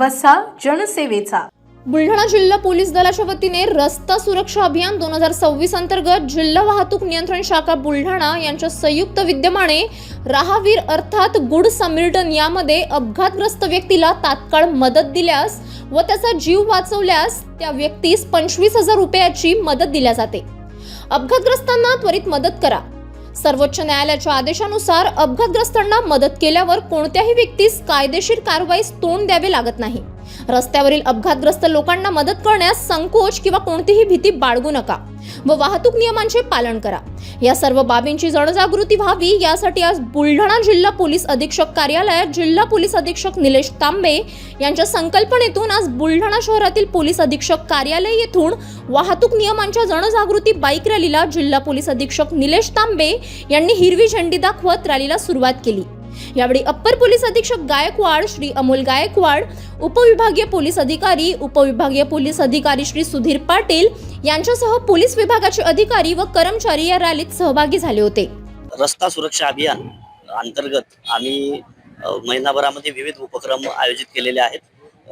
वसा जनसेवेचा. बुलढाणा जिल्हा पोलीस दलाच्या वतीने रस्ता सुरक्षा अभियान दोन हजार सव्वीस अंतर्गत जिल्हा वाहतूक नियंत्रण शाखा बुलढाणा यांच्या संयुक्त विद्यमाने राहावीर अर्थात गुड समिल्टन यामध्ये अपघातग्रस्त व्यक्तीला तात्काळ मदत दिल्यास व त्याचा जीव वाचवल्यास त्या व्यक्तीस पंचवीस हजार रुपयाची मदत दिल्या जाते. अपघातग्रस्तांना त्वरित मदत करा. सर्वोच्च न्यायालयाच्या आदेशानुसार अपघातग्रस्तांना मदत केल्यावर कोणत्याही व्यक्तीस कायदेशीर कारवाईस तोंड द्यावे लागत नाही. रस्त्यावरील अपघातग्रस्त लोकांना मदत करण्यास संकोच किंवा कोणतीही भीती बाळगू नका व वाहतूक नियमांचे पालन करा. या सर्व बाबींची जनजागृती व्हावी यासाठी आज बुलढाणा जिल्हा पोलीस अधीक्षक कार्यालयात जिल्हा पोलीस अधीक्षक निलेश तांबे यांच्या संकल्पनेतून आज बुलढाणा शहरातील पोलीस अधीक्षक कार्यालय येथून वाहतूक नियमांच्या जनजागृती बाईक रॅलीला जिल्हा पोलीस अधीक्षक निलेश तांबे यांनी हिरवी झेंडी दाखवत रॅलीला सुरुवात केली. यावेळी अप्पर पोलीस अधीक्षक गायकवाड श्री अमोल गायकवाड उपविभागीय पोलीस अधिकारी उपविभागीय पोलीस अधिकारी श्री सुधीर पाटील यांच्यासह पोलीस विभागाचे अधिकारी व कर्मचारी या रॅलीत सहभागी झाले होते. रस्ता सुरक्षा अभियान अंतर्गत आम्ही महिनाभरामध्ये विविध उपक्रम आयोजित केलेले आहेत.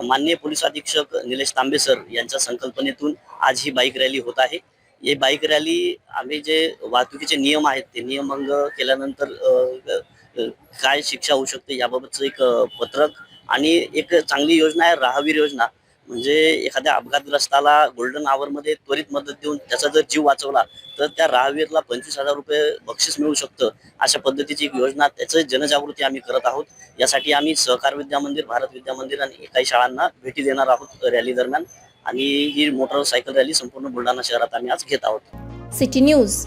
माननीय पोलीस अधीक्षक निलेश तांबे सर यांच्या संकल्पनेतून आज ही बाईक रॅली होत आहे. ही बाईक रॅली आम्ही जे वाहतुकीचे नियम आहेत ते नियमभंग केल्यानंतर काय शिक्षा होऊ शकते याबाबतचं एक पत्रक आणि एक चांगली योजना आहे राहावीर योजना. म्हणजे एखाद्या अपघातग्रस्ताला गोल्डन आवरमध्ये त्वरित मदत देऊन त्याचा जर जीव वाचवला तर त्या राहवीरला पंचवीस हजार रुपये बक्षीस मिळू शकतं. अशा पद्धतीची एक योजना त्याचं जनजागृती आम्ही करत आहोत. यासाठी आम्ही सहकार विद्या मंदिर भारत विद्या मंदिर आणि काही शाळांना भेटी देणार आहोत रॅली दरम्यान. आणि ही मोटरसायकल रॅली संपूर्ण बुलढाणा शहरात आम्ही आज घेत आहोत. City news.